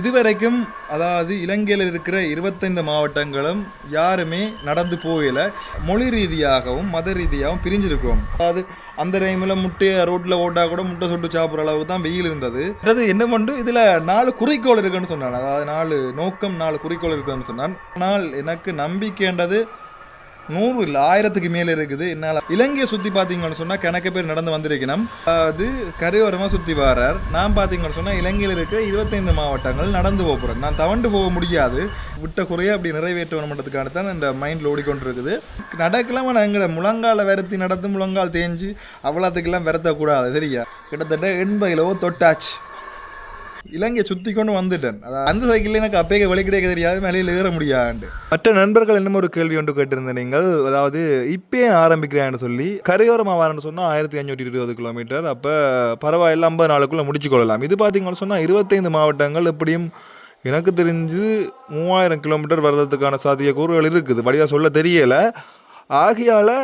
இதுவரைக்கும் அதாவது இலங்கையில் இருக்கிற இருபத்தைந்து மாவட்டங்களும் யாருமே நடந்து போகல. மொழி ரீதியாகவும் மத ரீதியாகவும் பிரிஞ்சிருக்கோம். அதாவது அந்த டைமில் முட்டையை ரோட்டில் ஓட்டால் கூட முட்டை சுட்டு சாப்பிட்ற அளவுக்கு தான் வெயில் இருந்தது. அது என்ன பண்ணு இதில் நாலு குறிக்கோள் இருக்குன்னு சொன்னான். அதாவது நாலு நோக்கம் நாலு குறிக்கோள் இருக்குன்னு சொன்னான். ஆனால் எனக்கு நம்பிக்கைன்றது நூறு இல்லை ஆயிரத்துக்கு மேலே இருக்குது. என்னால் இலங்கையை சுற்றி பார்த்தீங்கன்னு சொன்னால் கணக்கு பேர் நடந்து வந்திருக்கணும். அது கரையோரமாக சுற்றி வரார். நான் பார்த்தீங்கன்னு சொன்னால் இலங்கையில் இருக்கிற இருபத்தைந்து மாவட்டங்கள் நடந்து போக போகிறேன் நான் தவண்டு போக முடியாது. விட்ட குறைய அப்படி பண்ணுறதுக்கான தான் இந்த மைண்டில் ஓடிக்கொண்டிருக்குது. நடக்கலாம்? ஆனால் எங்களை முழங்கால விரத்தி நடந்து முழங்கால் தேஞ்சு அவ்வளோத்துக்கெல்லாம் விரத்தக்கூடாது சரியா? கிட்டத்தட்ட எண்பது தொட்டாச்சு. இலங்கையை சுற்றி கொண்டு வந்துட்டேன். அதாவது அந்த சைக்கிளில் எனக்கு அப்பே வழி கிடைக்க தெரியாது மேலையில் ஏற முடியாது மற்ற நண்பர்கள் இன்னும் ஒரு கேள்வி ஒன்று கேட்டிருந்தேன் நீங்கள். அதாவது இப்பயே ஆரம்பிக்கிறேன்னு சொல்லி கரையோரமாக வரேன்னு சொன்னால் ஆயிரத்தி அஞ்சூற்றி இருபது கிலோமீட்டர் அப்போ பரவாயில்ல ஐம்பது நாளுக்குள்ளே முடிச்சு கொள்ளலாம். இது பார்த்தீங்கன்னு சொன்னால் இருபத்தைந்து மாவட்டங்கள் எப்படியும் எனக்கு தெரிஞ்சு மூவாயிரம் கிலோமீட்டர் வர்றதுக்கான சாத்தியக்கூறுகள் இருக்குது. வடிவாக சொல்ல தெரியலை. ஆகையால்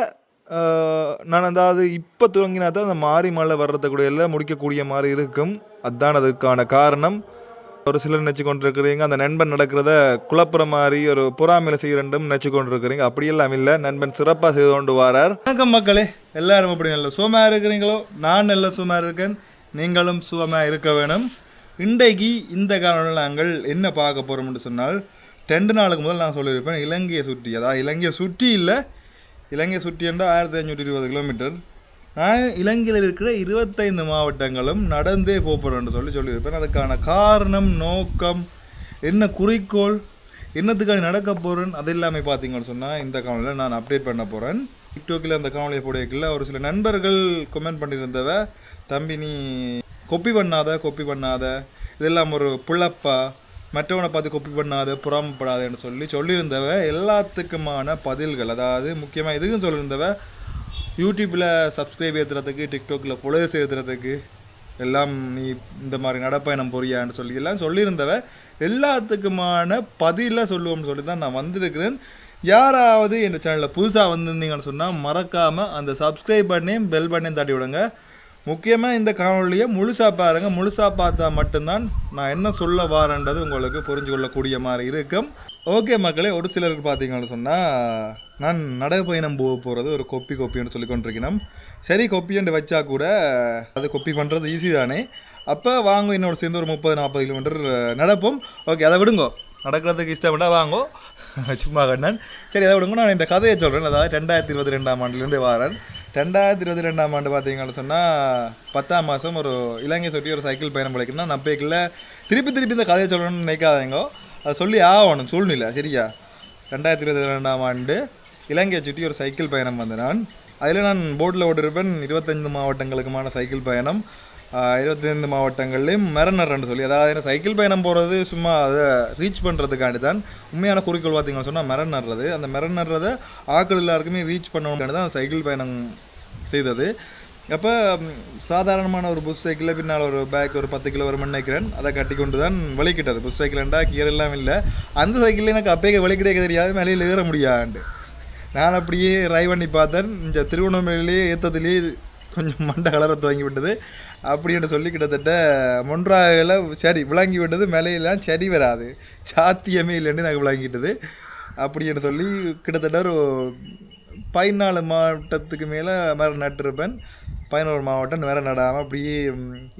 நான் அதாவது இப்போ துவங்கினா தான் அந்த மாறி மழை வர்றதுக்குடைய எல்லாம் முடிக்கக்கூடிய மாதிரி இருக்கும். அதுதான் அதுக்கான காரணம். ஒரு சிலர் நினச்சி கொண்டிருக்கிறீங்க அந்த நண்பன் நடக்கிறத குழப்புற மாதிரி ஒரு பொறாமையில் செய்கிறண்டும் நினச்சி கொண்டிருக்கிறீங்க. அப்படியெல்லாம் இல்லை நண்பன் சிறப்பாக செய்து கொண்டு வரார். வணக்கம் மக்களே எல்லாரும் அப்படி நல்ல சுகமாக இருக்கிறீங்களோ? நான் நல்ல சுகமாக இருக்கேன். நீங்களும் சுகமாக இருக்க வேணும். இன்றைக்கு இந்த காரணம் நாங்கள் என்ன பார்க்க போகிறோம்னு சொன்னால் ரெண்டு நாளுக்கு முதல் நான் சொல்லியிருப்பேன் இலங்கையை சுற்றி. அதாவது இலங்கையை சுற்றி இல்லை இலங்கை சுற்றி என்றால் ஆயிரத்தி ஐநூற்றி இருபது கிலோமீட்டர் நான் இலங்கையில் இருக்கிற இருபத்தைந்து மாவட்டங்களும் நடந்தே போகிறோன்னு சொல்லி சொல்லியிருப்பேன். அதுக்கான காரணம் நோக்கம் என்ன குறிக்கோள் என்னத்துக்காக நடக்க போகிறேன் அது எல்லாமே பார்த்தீங்கன்னு சொன்னால் இந்த காணொலியில் நான் அப்டேட் பண்ண போகிறேன் டிக்டாக்கில் அந்த காணொலியை போடையக்கில் ஒரு சில நண்பர்கள் கமெண்ட் பண்ணியிருந்தவ தம்பி நீ கொப்பி பண்ணாத கொப்பி பண்ணாத இதெல்லாம் ஒரு புள்ளப்பா மற்றவனை பார்த்து கொப்பி பண்ணாத புறாமப்படாதன்னு சொல்லி சொல்லியிருந்தவ எல்லாத்துக்குமான பதில்கள் அதாவது முக்கியமாக எதுக்கும் சொல்லியிருந்தவ யூடியூப்பில் சப்ஸ்கிரைப் ஏற்றுறதுக்கு டிக்டாக்கில் ஃபாலோவர்ஸ் ஏற்றுறதுக்கு எல்லாம் நீ இந்த மாதிரி நடப்பயணம் பொரியான்னு சொல்லி எல்லாம் சொல்லியிருந்தவ எல்லாத்துக்குமான பதிலாக சொல்லுவோம்னு சொல்லி தான் நான் வந்திருக்கிறேன். யாராவது என் சேனலில் புதுசாக வந்திருந்தீங்கன்னு சொன்னால் மறக்காமல் அந்த சப்ஸ்கிரைப் பண்ணியும் பெல் பண்ணையும் தாட்டி விடுங்க. முக்கியமாக இந்த காணொலியை முழுசாக பாருங்கள் முழுசாக பார்த்தா மட்டும்தான் நான் என்ன சொல்ல வாரன்றது உங்களுக்கு புரிஞ்சு கொள்ளக்கூடிய மாதிரி இருக்கும். ஓகே மக்களே ஒரு சிலருக்கு பார்த்தீங்கன்னு சொன்னால் நான் நடைப்பயணம் போக போகிறது ஒரு கொப்பி கொப்பின்னு சொல்லி கொண்டிருக்கணும். சரி கொப்பின்ட்டு வச்சா கூட அது கொப்பி பண்ணுறது ஈஸி தானே. அப்போ வாங்க என்னோட சேர்ந்து ஒரு முப்பது நாற்பது கிலோமீட்டர் நடப்போம். ஓகே அதை விடுங்கோ. நடக்கிறதுக்கு இஷ்டப்பட்டா வாங்கோ. சும்மா கண்ணன். சரி அதை விடுங்க. நான் இந்த கதையை சொல்கிறேன் அதாவது ரெண்டாயிரத்தி இருபத்தி ரெண்டாம் ஆண்டுலேருந்து வரேன். ரெண்டாயிரத்தி இருபத்தி ரெண்டாம் ஆண்டு பார்த்தீங்கன்னு சொன்னால் பத்தாம் மாதம் ஒரு இலங்கை சுற்றி ஒரு சைக்கிள் பயணம் பிழைக்கணும்னா நான் பேக்கில் திருப்பி திருப்பி இந்த கதையை சொல்லணும்னு நினைக்காதீங்க. அதை சொல்லி ஆகணும் சூழ்நிலை சரியா? ரெண்டாயிரத்தி இருபத்தி ரெண்டாம் ஆண்டு இலங்கையை சுற்றி ஒரு சைக்கிள் பயணம் வந்த நான். அதில் நான் போட்டில் ஓட்டிருப்பேன் இருபத்தஞ்சு மாவட்டங்களுக்குமான சைக்கிள் பயணம். இருபத்தைந்து மாவட்டங்கள்லேயும் மெரனர்ன்னு சொல்லி அதாவது என்ன சைக்கிள் பயணம் போகிறது சும்மா அதை ரீச் பண்ணுறதுக்காண்டி தான் உண்மையான குறிக்கோள் பார்த்தீங்கன்னு சொன்னால் மெரனர்றது அந்த மெரனர்றதை ஆக்கள் எல்லாருக்குமே ரீச் பண்ணணுக்காண்டி தான் சைக்கிள் பயணம் செய்தது. அப்போ சாதாரணமான ஒரு புஷ் சைக்கிளில் பின்னால் ஒரு பேக் ஒரு பத்து கிலோ வரும் நினைக்கிறேன். அதை கட்டி கொண்டு தான் வலிக்கிட்டது. புஷ் சைக்கிள்ண்டா கியர் எல்லாம் இல்லை. அந்த சைக்கிளில் எனக்கு அப்பயே வலிக்கிட்டே தெரியாது மேலே ஏற முடியாது நான் அப்படியே ரை பண்ணி பார்த்தேன். இந்த திருவண்ணாமலையிலேயே ஏற்றத்துலேயே கொஞ்சம் மண்டை கலர துவங்கி விட்டது. அப்படின்னு சொல்லி கிட்டத்தட்ட மொன்றாவில் சரி விளங்கி விட்டது. மேலையெல்லாம் செடி வராது. சாத்தியமே இல்லைன்னு நாங்கள் விளங்கிட்டது. அப்படின்னு சொல்லி கிட்டத்தட்ட ஒரு பதினாலு மாவட்டத்துக்கு மேலே மேலே நட்டிருப்பேன். பதினோரு மாவட்டம் வேற நடாமல் அப்படியே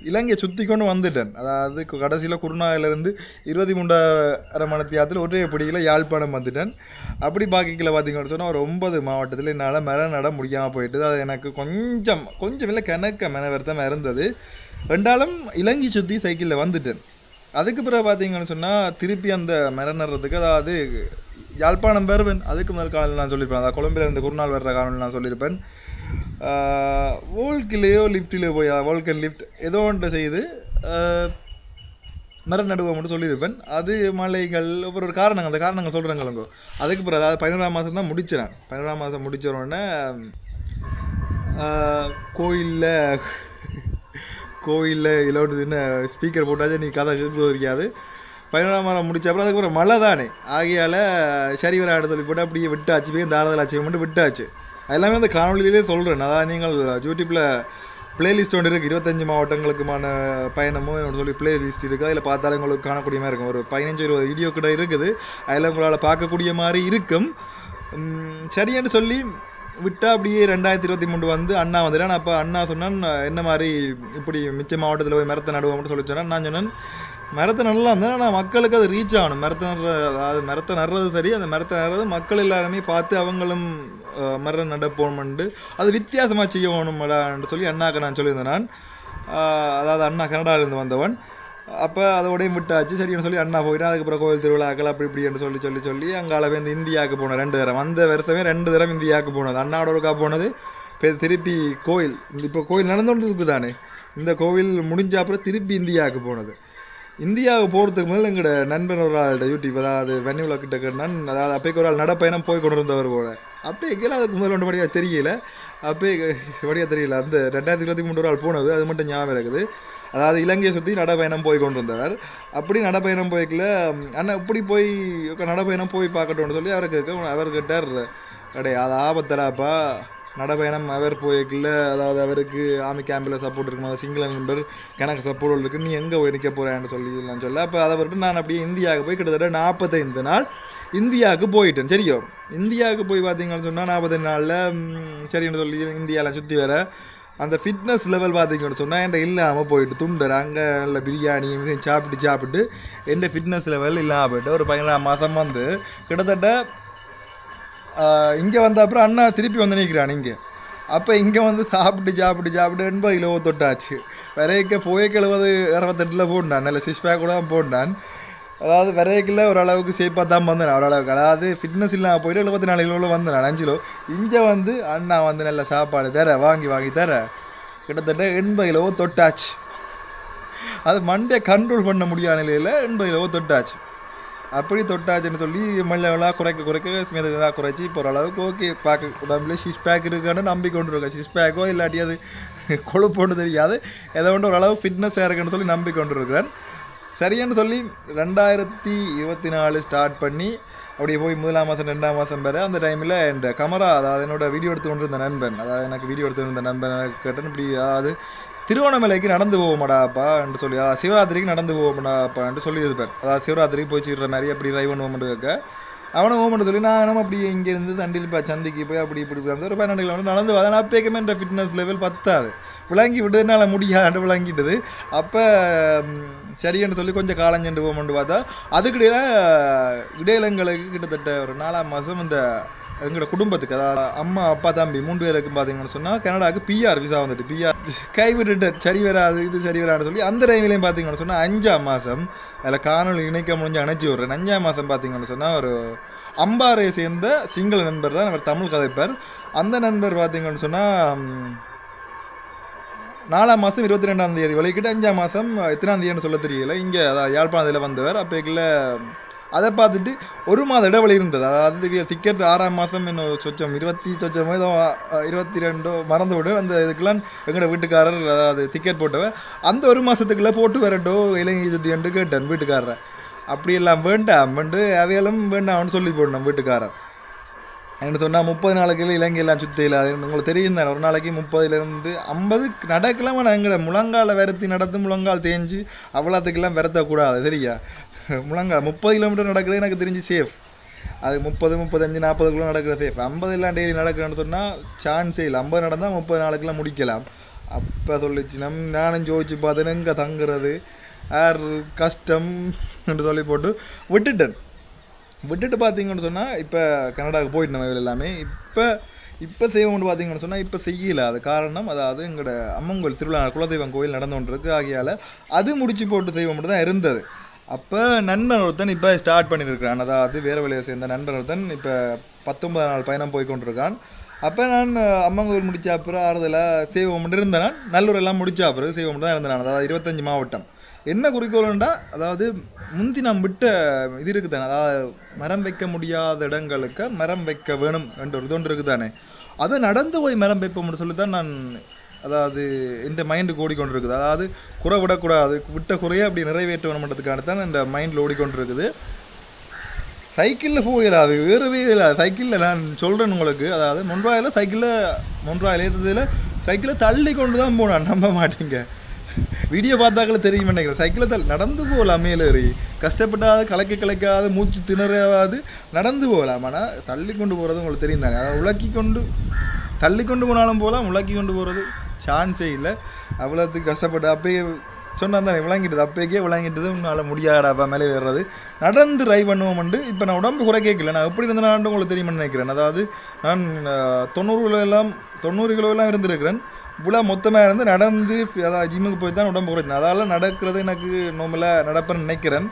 இலங்கையை சுற்றி கொண்டு வந்துட்டேன். அதாவது கடைசியில் குருநாயிலிருந்து இருபத்தி மூன்றாயிரம் மணத்தியாத்தில் ஒரே பிடியில் யாழ்ப்பாணம் வந்துட்டேன். அப்படி பாக்கிக்கில் பார்த்தீங்கன்னு சொன்னால் ஒரு ஒன்பது மாவட்டத்தில் என்னால் மரம் நட முடியாமல் போயிட்டு அது எனக்கு கொஞ்சம் கொஞ்சம் இல்லை கிணக்க மெனவர்த்தமாக இருந்தது. ரெண்டாலும் இலங்கை சுற்றி சைக்கிளில் வந்துட்டேன். அதுக்கு பிறகு பார்த்தீங்கன்னு சொன்னால் திருப்பி அந்த மரம் நடுறதுக்கு அதாவது யாழ்ப்பாணம் வருவேன் அதுக்கு முதல் காலம் நான் சொல்லியிருப்பேன். அதாவது கொலம்பிலேருந்து குருநாள் வர்ற காலம் நான் சொல்லியிருப்பேன். வோல்கிலேயோ லிஃப்டிலேயோ போய் வோல்கன் லிஃப்ட் ஏதோ ஒன்று செய்து மர மரம் நடுவோம் மட்டும் சொல்லியிருப்பேன். அது மலைகள் ஒவ்வொரு ஒரு காரணங்கள் அந்த காரணங்கள் சொல்கிறேங்களுங்கோ அதுக்கு பிறகு அதாவது பதினோராம் மாதம் தான் முடிச்சிடேன் பதினோராம் மாதம் முடிச்ச கோயிலில் கோயிலில் இலோடுதுன்னு ஸ்பீக்கர் போட்டாச்சும் நீ கதை கேட்க இருக்காது பதினோராம் மாதம் முடிச்ச அப்புறம் அதுக்கப்புறம் மழை தானே. ஆகையால் சரி வர சொல்லி போட்டு அப்படியே விட்டாச்சு போய் தாராதல் ஆச்சு மட்டும் விட்டாச்சு. எல்லாமே அந்த காணொலியிலே சொல்கிறேன் அதான் நீங்கள் யூடியூப்பில் பிளேலிஸ்ட் ஒன்று இருக்குது இருபத்தஞ்சு மாவட்டங்களுக்குமான பயணமும் என்னோட சொல்லி பிளேலிஸ்ட் இருக்குது அதில் பார்த்தாலும் உங்களுக்கு காணக்கூடிய மாதிரி இருக்கும். ஒரு பதினஞ்சு இருபது வீடியோ கூட இருக்குது. அதில் உங்களால் பார்க்கக்கூடிய மாதிரி இருக்கும். சரின்னு சொல்லி விட்டா அப்படியே ரெண்டாயிரத்தி இருபத்தி மூணு வந்து அண்ணா வந்துட்டான் அப்போ அண்ணா சொன்னான் என்ன மாதிரி இப்படி மிச்ச மாவட்டத்தில் போய் மரத்தை நடுவோம்னு சொல்லி சொன்னேன். நான் சொன்னேன் மரத்தை நல்லா இருந்தால் ஆனால் மக்களுக்கு அது ரீச் ஆகணும். மரத்தை நடுற அதாவது மரத்தை நடுறது சரி அந்த மரத்தை நடுறது மக்கள் எல்லாருமே பார்த்து அவங்களும் அஹ், மரம் நடப்போம்ண்டு அது வித்தியாசமாக செய்யணும்டான்னு சொல்லி அண்ணாக்கு நான் சொல்லியிருந்தேன் நான். அதாவது அண்ணா கனடாவிலேருந்து வந்தவன். அப்போ அதோடையும் விட்டாச்சு. சரின்னு சொல்லி அண்ணா போயிட்டு அதுக்கப்புறம் கோயில் திருவிழாக்கள் அப்படி இப்படின்னு சொல்லி சொல்லி சொல்லி அங்கால இந்த இந்தியாவுக்கு போனோம் ரெண்டு தரம். அந்த வருஷமே ரெண்டு தரம் இந்தியாவுக்கு போனது. அண்ணாவோட ஒருக்கா போனது. இப்போ திருப்பி கோயில். இந்த இப்போ கோயில் நடந்துட்டு தானே இந்த கோவில் முடிஞ்ச அப்புறம் திருப்பி இந்தியாவுக்கு போனது. இந்தியாவுக்கு போகிறதுக்கு முதல்ல எங்களோட நண்பன் ஒரு ஆள்கிட்ட யூடியூப் அதாவது வெண்ணிவிழா கிட்ட நன் அதாவது அப்பைக்கு ஒரு ஆள் நடப்பயணம் போய் கொண்டு இருந்தவர் போல. அப்போ கீழே அதுக்கு முதல்ல ஒன்று படியாக தெரியல. அப்பே படியாக தெரியல. அந்த ரெண்டாயிரத்தி இருபத்தி மூணு ஒரு ஆள் போனது அது மட்டும் ஞாபகம் இருக்குது. அதாவது இலங்கையை சுற்றி நடப்பயணம் போய் கொண்டு வந்தவர் அப்படி நடப்பயணம் போய்க்கல அண்ணா இப்படி போய் உக்க நடப்பயணம் போய் பார்க்கட்டும்னு சொல்லி அவருக்கு கேட்க அவர் கேட்டார் அடே அது ஆபத்தராப்பா நடப்பயணம் அவர் போயிருக்குல்ல அதாவது அவருக்கு ஆர்மி கேம்பில் சப்போர்ட் இருக்குமா சிங்கள நண்பர் கணக்கு சப்போர்ட் இருக்கு. நீ எங்கே போய் நிற்க போகிறேன்னு சொல்லி நான் சொல்ல. அப்போ அதை விட்டு நான் அப்படியே இந்தியாவுக்கு போய் கிட்டத்தட்ட நாற்பத்தைந்து நாள் இந்தியாவுக்கு போயிட்டேன். சரியோ? இந்தியாவுக்கு போய் பார்த்தீங்கன்னு சொன்னால் நாற்பத்தைந்து நாளில் சரின்னு சொல்லி இந்தியாவில் சுற்றி வர அந்த ஃபிட்னஸ் லெவல் பார்த்தீங்கன்னு சொன்னால் என்கிட்ட இல்லாமல் போயிட்டு துண்டர் அங்கே நல்ல பிரியாணி சாப்பிட்டு சாப்பிட்டு எந்த ஃபிட்னஸ் லெவல் இல்லாமல் போயிட்டு ஒரு பதினேழாம் மாதம் வந்து கிட்டத்தட்ட இங்கே வந்த அப்புறம் அண்ணா திருப்பி வந்து நிற்கிறான் இங்கே. அப்போ இங்கே வந்து சாப்பிட்டு சாப்பிட்டு சாப்பிட்டு எண்பது கிலோ தொட்டாச்சு. விரைக்க போய் எழுபது அறுபத்தெட்டில் போட்டான். நல்ல சிக்ஸ் பேக் கூட தான் போட்டான். அதாவது விரைக்கில் ஓரளவுக்கு சேஃபாக தான் வந்தேன் ஓரளவுக்கு அதாவது ஃபிட்னஸ் இல்லாமல் போயிட்டு எழுபத்தி நாலு கிலோவில் வந்தேன் அஞ்சு கிலோ. இங்கே வந்து அண்ணா வந்து நல்ல சாப்பாடு தர வாங்கி வாங்கி தர. கிட்டத்தட்ட எண்பது கிலோவோ தொட்டாச்சு. அது மண்டே கண்ட்ரோல் பண்ண முடியாத நிலையில் எண்பது கிலோவோ தொட்டாச்சு. அப்படி தொட்டாச்சுன்னு சொல்லி மெல்லவெல்லாம் குறைக்க குறைக்க ஸ்மிதா குறைச்சி இப்போ ஓரளவுக்கு ஓகே பார்க்க உடம்புல சிஸ் பேக் இருக்கான்னு நம்பி இருக்கேன் சிஸ் பேக்கோ இல்லாட்டி அது கொழுப்போன்னு தெரியாது. ஏதோ ஒன்று ஓரளவு ஃபிட்னஸாக இருக்குன்னு சொல்லி நம்பிக்கை கொண்டு சரியான்னு சொல்லி ரெண்டாயிரத்தி இருபத்தி நாலு ஸ்டார்ட் பண்ணி அப்படியே போய் முதலாம் மாதம் ரெண்டாம் மாதம் பேர் அந்த டைமில் என் கமரா அதாவது என்னோட வீடியோ எடுத்து கொண்டு இருந்த நண்பன் அதாவது எனக்கு வீடியோ எடுத்து இருந்த நண்பன் எனக்கு கேட்டேன். இப்படி அதாவது திருவண்ணாமலைக்கு நடந்து போவோமாடாப்பா என்று சொல்லி அதாவது சிவராத்திரிக்கு நடந்து போவோமாடாப்பான்ட்டு சொல்லி இருப்பார் அதாவது சிவராத்திரிக்கு போய் சீடுற மாதிரி அப்படி ட்ரைவ் ஓமெண்ட் கேட்க அவனை ஓமெண்ட் சொல்லி நானும் அப்படி இங்கேருந்து தண்டியில் இப்போ சந்திக்கு போய் அப்படி இப்படி வந்து ஒரு பன்னெண்டு கிலோமீட்டர் நடந்து வரேன் அப்பேக்குமே என்ற ஃபிட்னஸ் லெவல் பத்தாது. விளங்கி விட்டதுனால முடியாது விளங்கிட்டது. அப்போ சரின்னு சொல்லி கொஞ்சம் காலஞ்செண்டு போமெண்ட் பார்த்தா அதுக்கிடையில் இடையிலங்களுக்கு கிட்டத்தட்ட ஒரு நாலாம் மாதம் இந்த எங்களோட குடும்பத்துக்கு அதாவது அம்மா அப்பா தம்பி மூன்று பேருக்கு பார்த்தீங்கன்னு சொன்னால் கனடாவுக்கு பிஆர் விசா வந்துட்டு பிஆர் கைவிட்டு சரி வராது இது சரி வராதுன்னு சொல்லி அந்த டைம்லேயும் பார்த்தீங்கன்னு சொன்னால் அஞ்சாம் மாதம் அதில் காணொலி இணைக்க முடிஞ்சு அணைச்சி விட்றேன். அஞ்சாம் மாதம் பார்த்தீங்கன்னு சொன்னால் ஒரு அம்பாறை சேர்ந்த சிங்கள நண்பர் தான் அவர் தமிழ் கதைப்பார். அந்த நண்பர் பார்த்தீங்கன்னு சொன்னால் நாலாம் மாதம் இருபத்தி ரெண்டாம் தேதி வழிக்கிட்டு அஞ்சாம் மாதம் எத்தனாம் தேதின்னு சொல்ல தெரியல. இங்கே அதான் யாழ்ப்பாணத்தில் வந்தவர். அப்போக்கில் அதை பார்த்துட்டு ஒரு மாத இடைவெளி இருந்தது. அதாவது டிக்கெட் ஆறாம் மாதம் இன்னும் சொச்சம் இருபத்தி சொச்சம் ஏதோ இருபத்தி ரெண்டோ மறந்து விடும் அந்த இதுக்கெல்லாம் எங்களோட வீட்டுக்காரர் அதாவது டிக்கெட் போட்டவ அந்த ஒரு மாதத்துக்குள்ளே போட்டு வரட்டோ இலங்கை சுத்தி என்று கேட்டேன் வீட்டுக்காரரை. அப்படியெல்லாம் வேண்டாம் வந்து அவையெல்லாம் வேண்டாம்னு சொல்லி போடணும் வீட்டுக்காரர். என்ன சொன்னால் முப்பது நாளைக்கு இலங்கையெல்லாம் சுற்றியில் அது உங்களுக்கு தெரியும் தானே. ஒரு நாளைக்கு முப்பதுலேருந்து ஐம்பது நடக்கலாம்? நான் எங்களை முழங்கால விரத்தி நடந்து முழங்கால் தேஞ்சு அவ்வளோத்துக்கெல்லாம் விரத்தக்கூடாது சரியா? முழங்கால் முப்பது கிலோமீட்டர் நடக்கிறது எனக்கு தெரிஞ்சு சேஃப் அது முப்பது முப்பத்தஞ்சு நாற்பது கிலோ நடக்கிற சேஃப் ஐம்பது எல்லாம் டெய்லி நடக்கிறேன்னு சொன்னால் சான்ஸே இல்லை. ஐம்பது நடந்தால் முப்பது நாளைக்கெல்லாம் முடிக்கலாம். அப்போ சொல்லிச்சு நம் நானும் ஜோதிச்சு பார்த்தேன் இங்கே தங்குறது? ஏர் கஷ்டம் என்று சொல்லி போட்டு விட்டுட்டேன். விட்டுட்டு பார்த்தீங்கன்னு சொன்னால் இப்போ கனடாவுக்கு போயிட்டு நம்ம இதில் எல்லாமே. இப்போ இப்போ செய்வோம்னு பார்த்தீங்கன்னு சொன்னால் இப்போ செய்யல. அது காரணம் அதாவது எங்களோட அம்மங்கோயில் திருவிழா குலதெய்வம் கோயில் நடந்து கொண்டிருக்கு. ஆகையால் அது முடிச்சு போட்டு செய்வோம் தான் இருந்தது. அப்போ நண்பன் ஒருத்தன் இப்போ ஸ்டார்ட் பண்ணியிருக்கிறான் அதாவது வேறு வழியை சேர்ந்த நண்பன் ஒருத்தன் இப்போ பத்தொன்பது நாள் பயணம் போய் கொண்டிருக்கான் அப்போ நான் அம்மங்கூர் முடித்த அப்புறம் ஆறுதலாக செய்வோம் இருந்தேன் நல்லூர் எல்லாம் முடித்த அப்புறம் செய்வோம் தான் இருந்தேன் அதாவது இருபத்தஞ்சி மாவட்டம். என்ன குறிக்கோள்ண்டா அதாவது முந்தி நாம் விட்ட இது இருக்குதானே? அதாவது மரம் வைக்க முடியாத இடங்களுக்கு மரம் வைக்க வேணும் என்ற ஒரு இதொன்று இருக்குதானே? அதை நடந்து போய் மரம் வைப்போம்னு சொல்லி தான் நான் அதாவது இந்த மைண்டுக்கு ஓடிக்கொண்டிருக்குது. அதாவது குறை விடக்கூடாது விட்ட குறைய அப்படி நிறைவேற்ற வேணுன்றதுக்கான தான் இந்த மைண்டில் ஓடிக்கொண்டிருக்குது சைக்கிளில் போயிடாது வேறவே இல்லை. சைக்கிளில் நான் சொல்கிறேன் உங்களுக்கு. அதாவது மொன்றாயில் சைக்கிளில் மொன்றாயில் ஏற்றதில் சைக்கிளை தள்ளி கொண்டு தான் போனான் நம்ப மாட்டீங்க. வீடியோ பார்த்தாக்கள தெரியும் நினைக்கிறேன். சைக்கிளை தள்ளி நடந்து போகலாம் மேலேறி கஷ்டப்பட்டாது கலக்க கலைக்காது மூச்சு திணறாது நடந்து போகலாம். ஆனால் தள்ளி கொண்டு போகிறது உங்களுக்கு தெரியும் தானே. அதை உலக்கி கொண்டு தள்ளி கொண்டு போனாலும் போகலாம் முழக்கி கொண்டு போகிறது சான்ஸே இல்லை. அவ்வளோத்துக்கு கஷ்டப்பட்டு அப்பயே சொன்னான் தானே விளங்கிட்டது. அப்பேக்கே விளங்கிட்டது. உன்னால் முடியாடாப்பா மேலே ஏறுறது. நடந்து ட்ரை பண்ணுவோம்ண்டு இப்போ நான் உடம்பு குறை கேட்கல. நான் எப்படி இருந்தேன் உங்களுக்கு தெரியும்னு நினைக்கிறேன். அதாவது நான் தொண்ணூறு கிலோ எல்லாம் தொண்ணூறு கிலோ எல்லாம் இருந்திருக்கிறேன். இவ்வளோ மொத்தமாக இருந்து நடந்து அதாவது ஜிம்முக்கு போய் தான் உடம்பு குறைச்சேன் அதால் நடக்கிறது எனக்கு நார்மலாக நடப்பேன்னு நினைக்கிறேன்.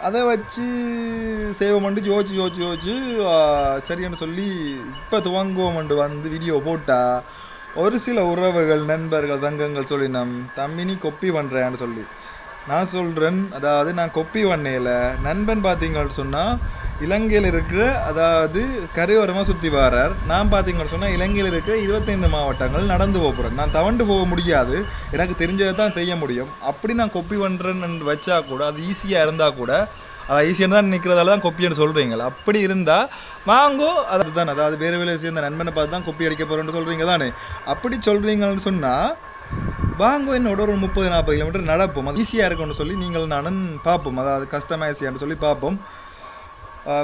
அதை வச்சு செய்வோம்ண்டு யோசிச்சு யோசிச்சு யோசிச்சு சரின்னு சொல்லி இப்போ துவங்குவோம்ண்டு வந்து வீடியோ போட்டால் ஒரு சில உறவுகள் நண்பர்கள் தங்கங்கள் சொல்லி நம் தம்பினி கொப்பி பண்ணுறேன்னு சொல்லி. நான் சொல்கிறேன் அதாவது நான் கொப்பி பண்ணையில் நண்பன் பார்த்தீங்கன்னு சொன்னால் இலங்கையில் இருக்கிற அதாவது கரையோரமாக சுற்றி வரார். நான் பார்த்தீங்கன்னு சொன்னால் இலங்கையில் இருக்கிற இருபத்தைந்து மாவட்டங்கள் நடந்து போகிறேன் நான் தவண்டு போக முடியாது. எனக்கு தெரிஞ்சதை தான் செய்ய முடியும். அப்படி நான் கொப்பி பண்ணுறேன்னு வச்சா கூட அது ஈஸியாக இருந்தால் கூட அது ஈஸியாக தான் நிற்கிறதால தான் கொப்பின்னு சொல்கிறீங்களா அப்படி இருந்தால் வாங்கோ அதுதான். அதாவது வேறு வேலை சேர்ந்த நண்பனை பார்த்து தான் கொப்பி அடிக்க போகிறேன்னு சொல்கிறீங்க தானே? அப்படி சொல்கிறீங்கன்னு சொன்னால் வாங்கோ என்னோட ஒரு முப்பது நாற்பது கிலோமீட்டர் நடப்போம். அது ஈஸியாக இருக்கும்னு சொல்லி நீங்கள் நானும் பார்ப்போம். அதாவது கஸ்டமைஸியான்னு சொல்லி பார்ப்போம்.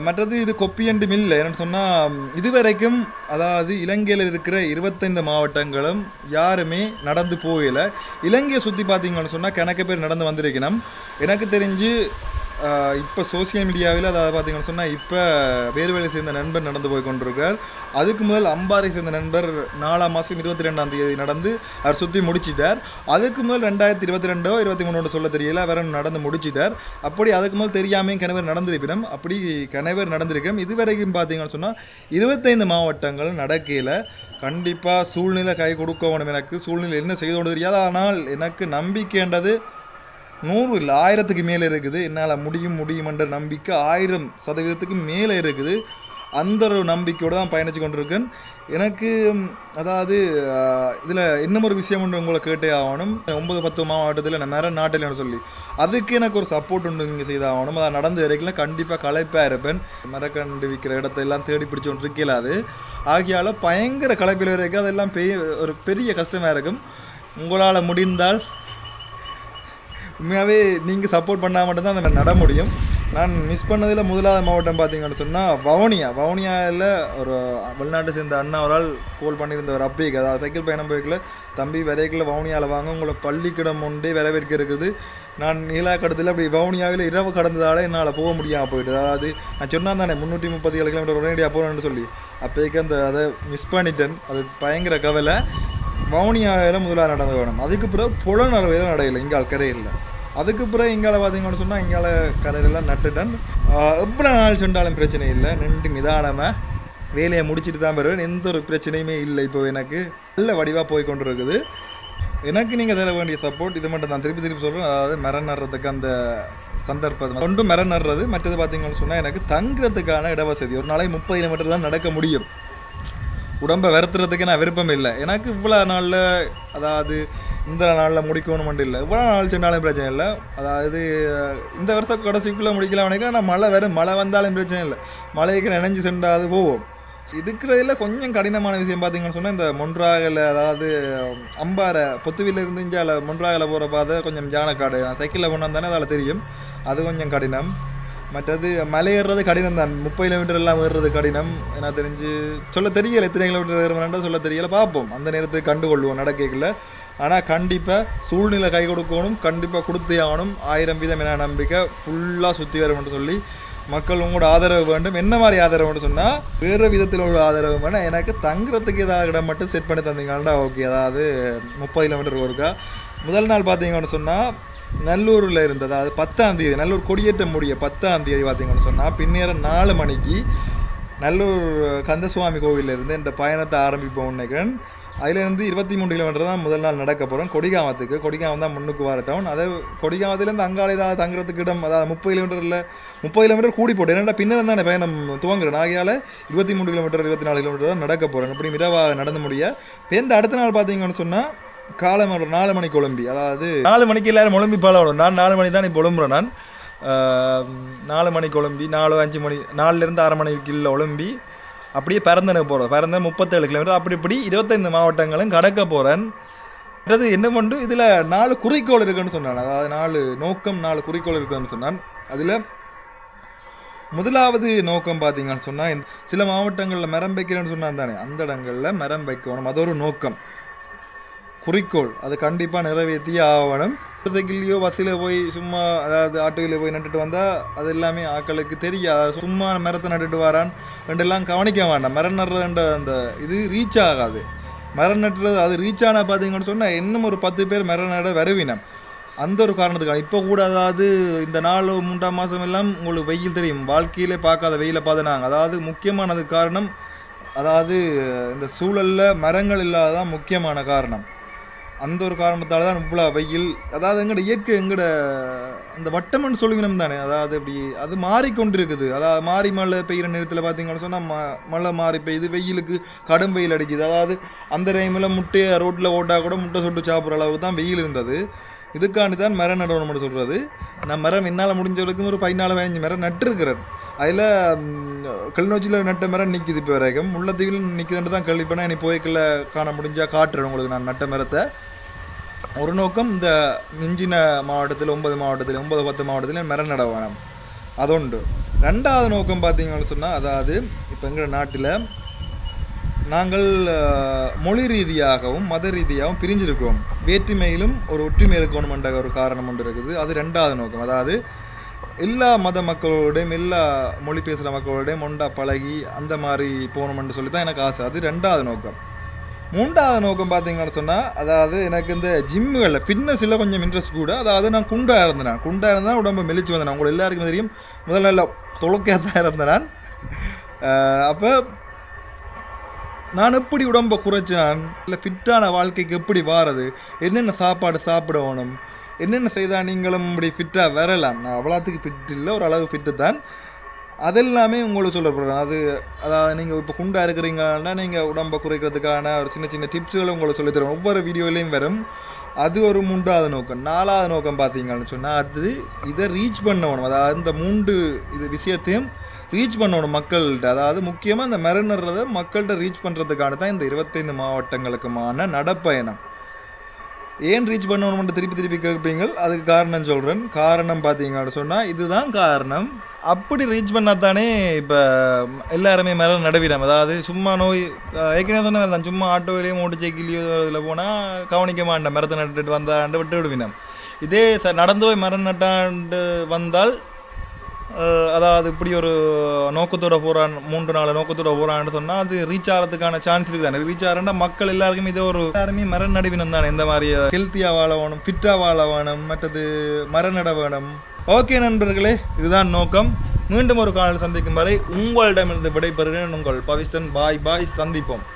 மற்றது இது கொப்பி அண்டு மில் என்னன்னு சொன்னால் இதுவரைக்கும் அதாவது இலங்கையில் இருக்கிற இருபத்தைந்து மாவட்டங்களும் யாருமே நடந்து போகலை. இலங்கையை சுற்றி பார்த்தீங்கன்னு சொன்னால் கணக்கு பேர் நடந்து வந்திருக்கணும். எனக்கு தெரிஞ்சு இப்போ சோசியல் மீடியாவில் அதாவது பார்த்தீங்கன்னு சொன்னால் இப்போ வேறு வேலை சேர்ந்த நண்பர் நடந்து போய் கொண்டிருக்கார். அதுக்கு முதல் அம்பாறை சேர்ந்த நண்பர் நாலாம் மாதம் இருபத்தி ரெண்டாம் தேதி நடந்து அவர் சுற்றி முடிச்சிட்டார். அதுக்கு முதல் ரெண்டாயிரத்தி இருபத்தி ரெண்டோ இருபத்தி மூணோட சொல்ல தெரியல அவர் நடந்து முடிச்சிட்டார். அப்படி அதுக்கு முதல் தெரியாமையும் கணவர் நடந்திருப்பினும் அப்படி கணவர் நடந்திருக்கிறோம் இதுவரைக்கும் பார்த்தீங்கன்னு சொன்னால் இருபத்தைந்து மாவட்டங்கள் நடக்கையில் கண்டிப்பாக சூழ்நிலை கை கொடுக்கணும் எனக்கு. சூழ்நிலை என்ன செய்து கொண்டு தெரியாது. ஆனால் எனக்கு நம்பிக்கைன்றது நூறு இல்லை ஆயிரத்துக்கு மேலே இருக்குது. என்னால் முடியும் முடியுமென்ற நம்பிக்கை ஆயிரம் சதவீதத்துக்கு மேலே இருக்குது. அந்த ஒரு நம்பிக்கையோடு தான் பயணித்து கொண்டிருக்கேன். எனக்கு அதாவது இதில் இன்னும் ஒரு விஷயம் ஒன்று உங்களை கேட்டே ஆகணும். ஒன்பது பத்து மாவட்டத்தில் நான் மேற நாட்டில்னு சொல்லி அதுக்கு எனக்கு ஒரு சப்போர்ட் ஒன்று நீங்கள் செய்தாகணும் அதை நடந்து வரைக்கும் கண்டிப்பாக களைப்பாக இருப்பேன். மரக்கண்டு விற்கிற இடத்தெல்லாம் தேடி பிடிச்சி ஒன்று இருக்கலாது ஆகியால் பயங்கர களைப்பில் வரைக்கும் அதெல்லாம் பெரிய ஒரு பெரிய கஷ்டமாக இருக்கும். உங்களால் முடிந்தால் உண்மையாகவே நீங்கள் சப்போர்ட் பண்ணால் மட்டும்தான் அந்த நட முடியும். நான் மிஸ் பண்ணதில் முதலாவது மாவட்டம் பார்த்தீங்கன்னு சொன்னால் வவுனியா. வவுனியாவில் ஒரு வெளிநாட்டை சேர்ந்த அண்ணா ஒரு ஆள் கோல் பண்ணியிருந்தவர் அப்பீக் அதாவது சைக்கிள் பயணம் போய்க்கில் தம்பி விரைக்கில் வவுனியாவில் வாங்க உங்களை பள்ளிக்கிடம் உண்டே வரவேற்க இருக்குது. நான் நீலா கடத்தில் அப்படி வவுனியாவில் இரவு கடந்ததால் என்னால் போக முடியாமல் போயிட்டு அதாவது நான் சொன்னால் தானே முந்நூற்றி முப்பத்தி ஏழு கிலோமீட்டர் உடனடியாக போகிறேன்னு சொல்லி. அப்போக்கு அந்த அதை மிஸ் பண்ணிட்டேன். அது பயங்கர கவலை. வவுனியாவில் முதலாக நடந்து வேணும் அதுக்கு பிறகு புலனறுவையில் இங்கே இங்கால் இல்லை அதுக்கு பிறகு இங்கால பார்த்தீங்கன்னு சொன்னால் இங்கால கரையிலெல்லாம் நட்டுட்டேன் எவ்வளோ நாள் சென்றாலும் பிரச்சனை இல்லை. நின்று நிதானமாக வேலையை முடிச்சுட்டு தான் வருவேன். எந்த ஒரு பிரச்சனையுமே இல்லை இப்போ எனக்கு. நல்ல வடிவாக போய் கொண்டு இருக்குது எனக்கு நீங்கள் தர வேண்டிய சப்போர்ட் இது மட்டும் தான். திருப்பி திருப்பி சொல்கிறேன் அதாவது மரம் நடுறதுக்கு அந்த சந்தர்ப்பம் ஒன்று மரம் நடுறது. மற்றது பார்த்தீங்கன்னு சொன்னால் எனக்கு தங்குறதுக்கான இடவசதி. ஒரு நாளைக்கு முப்பது கிலோமீட்டர் தான் நடக்க முடியும். உடம்பை வருத்துறதுக்கு நான் விருப்பம் இல்லை. எனக்கு இவ்வளோ நாளில் அதாவது இந்த நாளில் முடிக்கணும் இல்லை. இவ்வளோ நாள் சென்றாலும் பிரச்சனை இல்லை. அதாவது இந்த வருஷம் கடைசிக்குள்ளே முடிக்கலாம் நினைக்கிறேன். ஆனால் மழை வரும். மழை வந்தாலும் பிரச்சனை இல்லை. மழைக்கு நினைஞ்சு சென்றாது போவோம். இருக்கிறதுல கொஞ்சம் கடினமான விஷயம் பார்த்தீங்கன்னு சொன்னால் இந்த மொன்றாகல அதாவது அம்பாறை பொத்துவிலிருந்து இஞ்சால மொன்றாகல போகிற பாதை கொஞ்சம் ஜானக்காடு. நான் சைக்கிளில் கொண்டு வந்தானே அதில் தெரியும். அது கொஞ்சம் கடினம். மற்றது மலை ஏறுறது கடினம் தான். முப்பது கிலோமீட்டர் எல்லாம் ஏறுறது கடினம். எனக்கு தெரிஞ்சு சொல்ல தெரியல. எத்தனை கிலோமீட்டர் ஏறுறோம்னா சொல்ல தெரியல. பார்ப்போம். அந்த நேரத்தை கண்டுகொள்வோம் நடக்கல ஆனால் கண்டிப்பாக சூழ்நிலை கை கொடுக்கணும். கண்டிப்பாக கொடுத்தே ஆகணும். ஆயிரம் வீதம் என நம்பிக்கை. ஃபுல்லாக சுற்றி வரும்னு சொல்லி மக்கள் உங்களோட ஆதரவு வேண்டும். என்ன மாதிரி ஆதரவுன்னு சொன்னால் வேறு விதத்தில் உள்ள ஆதரவு வேணும் எனக்கு தங்குறதுக்கு ஏதாவது இடம் மட்டும் செட் பண்ணி தந்தீங்கன்னா ஓகே அதாவது முப்பது கிலோமீட்டர் ஒருக்கா. முதல் நாள் பார்த்தீங்கன்னு சொன்னால் நல்லூரில் இருந்து அது பத்தாம் தேதி நல்லூர் கொடியேற்ற முடிய பத்தாம் தேதி பார்த்தீங்கன்னு சொன்னால் பின்னேரம் நாலு மணிக்கு நல்லூர் கந்தசுவாமி கோவிலிருந்து இருந்து இந்த பயணத்தை ஆரம்பிப்போம் நினைக்கிறேன். அதிலேருந்து இருபத்தி மூணு கிலோமீட்டர் தான் முதல் நாள் நடக்க போகிறோம் கொடிகாமத்துக்கு. கொடிகாமம் தான் முன்னுக்கு வர டவுன் அதே கொடிகாமத்துலேருந்து அங்கால ஏதாவது தங்குறதுக்கு இடம் அதாவது முப்பது கிலோமீட்டரில் முப்பது கிலோமீட்டர் கூடி போட்டு ஏன்னா பின்னர் தானே பயணம் துவங்குறேன். ஆகையால் இருபத்தி மூணு கிலோமீட்டர் இருபத்தி நாலு கிலோமீட்டர் தான் நடக்க போகிறேன் இப்படி மிரவாக நடந்து முடிய. பேருந்து அடுத்த நாள் பார்த்தீங்கன்னு சொன்னால் காலை ஒரு நாலு மணிக்கு குழம்பி அதாவது நாலு மணிக்கு எல்லாரும் முழம்பி பால நான் நாலு மணி தான் இப்போ ஒழும்புறேன் நான். நாலு மணிக்கு குழம்பி நாலு அஞ்சு மணி நாலுலேருந்து அரை மணிக்கு இல்லை ஒழும்பி அப்படியே பிறந்தனுக்கு போகிறோம் பிறந்த முப்பத்தேழு கிலோமீட்டர். அப்படி இப்படி இருபத்தைந்து மாவட்டங்களும் கடக்க போகிறேன் அதாவது என்ன பண்ணு இதில் நாலு குறிக்கோள் இருக்குன்னு சொன்னான். அதாவது நாலு நோக்கம் நாலு குறிக்கோள் இருக்குன்னு சொன்னான். அதில் முதலாவது நோக்கம் பார்த்தீங்கன்னு சொன்னால் சில மாவட்டங்களில் மரம் வைக்கிறேன்னு சொன்னான் தானே. அந்த இடங்களில் மரம் வைக்கணும். அது ஒரு நோக்கம். குறிக்கோள். அது கண்டிப்பாக நிறைவேற்றியே ஆகணும். சைக்கிள்லையோ பஸ்ஸில் போய் சும்மா அதாவது ஆட்டோவில் போய் நட்டுட்டு வந்தால் அது எல்லாமே ஆக்களுக்கு தெரியாது. சும்மா மரத்தை நட்டுட்டு வரான். ரெண்டெல்லாம் கவனிக்க வேண்டாம். மரம் நடுறதுன்ற அந்த இது ரீச் ஆகாது. மரம் நட்டுறது அது ரீச் ஆனால் பார்த்தீங்கன்னு சொன்னால் இன்னும் ஒரு பத்து பேர் மரம் நட வரவினம். அந்த ஒரு காரணத்துக்காக. இப்போ கூட அதாவது இந்த நாலு மூன்றாம் மாதம் எல்லாம் உங்களுக்கு வெயில் தெரியும். வாழ்க்கையிலே பார்க்காத வெயிலை பார்த்துனாங்க அதாவது முக்கியமானது காரணம் அதாவது இந்த சூழலில் மரங்கள் இல்லாததான் முக்கியமான காரணம். அந்த ஒரு காரணத்தால் தான் இவ்வளோ வெயில். அதாவது எங்கட இயற்கை எங்கட அந்த வட்டம்னு சொல்லுவினம் தானே. அதாவது இப்படி அது மாறிக்கொண்டிருக்குது. அதாவது மாறி மழை பெய்கிற நேரத்தில் பார்த்தீங்கன்னு சொன்னால் ம மழை மாறி பெய்யுது வெயிலுக்கு கடும் வெயில் அடிக்குது. அதாவது அந்த டைமில் முட்டையை ரோட்டில் ஓட்டால் கூட முட்டை சொட்டு சாப்பிட்ற அளவுக்கு தான் வெயில் இருந்தது. இதுக்காண்டி தான் மரம் நடணும்னு சொல்கிறது நான் மரம் என்னால் முடிஞ்ச வரைக்கும் ஒரு பதினாலு பதினஞ்சு மரம் நட்டுருக்கிறேன் அதில் கிளிநொச்சியில் நட்ட மரம் நிற்கிது இப்போ வரைக்கும். முள்ளத்தீவில் நிற்கிதுன்ட்டு தான் கேள்விப்பேன் இனி போய்க்கில் காண முடிஞ்சால் காட்டுறேன் உங்களுக்கு நான் நட்ட மரத்தை. ஒரு நோக்கம் இந்த மிஞ்சின மாவட்டத்தில் ஒன்பது மாவட்டத்தில் ஒன்பது பத்து மாவட்டத்தில் மரம் நட வேணும் ரெண்டாவது நோக்கம் பார்த்தீங்கன்னு சொன்னால் அதாவது இப்போ எங்கள் நாட்டில் நாங்கள் மொழி ரீதியாகவும் மத ரீதியாகவும் பிரிஞ்சிருக்கிறோம் வேற்றுமையிலும் ஒரு ஒற்றுமை இருக்கணுமென்ற ஒரு காரணம் ஒன்று இருக்குது. அது ரெண்டாவது நோக்கம். அதாவது எல்லா மத மக்களோடையும் எல்லா மொழி பேசுகிற மக்களோடையும் ஒண்டா பழகி அந்த மாதிரி போகணுமென்று சொல்லி தான் எனக்கு ஆசை. அது ரெண்டாவது நோக்கம். மூன்றாவது நோக்கம் பார்த்தீங்கன்னு சொன்னால் அதாவது எனக்கு இந்த ஜிம்முகளில் ஃபிட்னஸில் கொஞ்சம் இன்ட்ரெஸ்ட் கூட. அதாவது நான் குண்டாக இருந்தேன். குண்டாக இருந்தால் உடம்பு மெலிச்சு வந்தேன். உங்களுக்கு எல்லாருக்கும் தெரியும். முதல்ல நல்ல தொழுக்கையாக தான் இருந்தேன் நான். அப்போ நான் எப்படி உடம்பை குறைச்சான்? இல்லை ஃபிட்டான வாழ்க்கைக்கு எப்படி வாரது? என்னென்ன சாப்பாடு சாப்பிடணும்? என்னென்ன செய்தால் நீங்களும் இப்படி ஃபிட்டாக வரலாம்? நான் அவ்வளோத்துக்கு ஃபிட் இல்லை. ஒரு அளவு ஃபிட்டு தான். அதெல்லாமே உங்களுக்கு சொல்லப்படுறேன் அது அதாவது நீங்கள் இப்போ குண்டாக இருக்கிறீங்கன்னா நீங்கள் உடம்பை குறைக்கிறதுக்கான ஒரு சின்ன சின்ன டிப்ஸுகளை உங்களுக்கு சொல்லித் தருவோம் ஒவ்வொரு வீடியோலையும் வரும். அது ஒரு மூன்றாவது நோக்கம். நாலாவது நோக்கம் பார்த்தீங்கன்னு சொன்னால் அது இதை ரீச் பண்ணணும். அதாவது இந்த மூன்று இது விஷயத்தையும் ரீச் பண்ணணும் மக்கள்கிட்ட. அதாவது முக்கியமாக இந்த மரநடுறதை மக்கள்கிட்ட ரீச் பண்ணுறதுக்கான தான் இந்த இருபத்தைந்து மாவட்டங்களுக்குமான நடப்பயணம். ஏன் ரீச் பண்ணணும்னு திருப்பி திருப்பி கேட்பீங்க அதுக்கு காரணம் சொல்கிறேன் காரணம் பார்த்தீங்கன்னு சொன்னால் இதுதான் காரணம். அப்படி ரீச் பண்ணால் தானே இப்போ எல்லாருமே மேலே நடவிடும். அதாவது சும்மா நோய் ஏற்கனவே சொன்ன தான் சும்மா ஆட்டோவிலேயோ மோட்டர் சைக்கிளையோ இதில் போனால் கவனிக்க மாட்டேன். மரத்தை நட்டுட்டு வந்தாண்டு விட்டு விடுவினம் இதே ச நடந்து போய் மரம் நட்டாண்டு வந்தால் அதாவது இப்படி ஒரு நோக்கத்தோட போகிறான் மூன்று நாலு நோக்கத்தோட போகிறான்னு சொன்னால் அது ரீச் ஆகிறதுக்கான சான்ஸ் இருக்குது. தானே ரீச் ஆகிறனா மக்கள் எல்லாருக்குமே இது ஒரு எல்லாருமே மரண நடுவினம் தானே. இந்த மாதிரி ஹெல்த்தியாக வாழ வேணும் ஃபிட்டாக வாழ வேணும் மற்றது மர நட வேணும் ஓகே நண்பர்களே இதுதான் நோக்கம். மீண்டும் ஒரு காலையில் சந்திக்கும் வரை உங்களிடமிருந்து விடைபெறுகிறேன். உங்கள் பவிஷ்டன். பாய் பாய். சந்திப்போம்.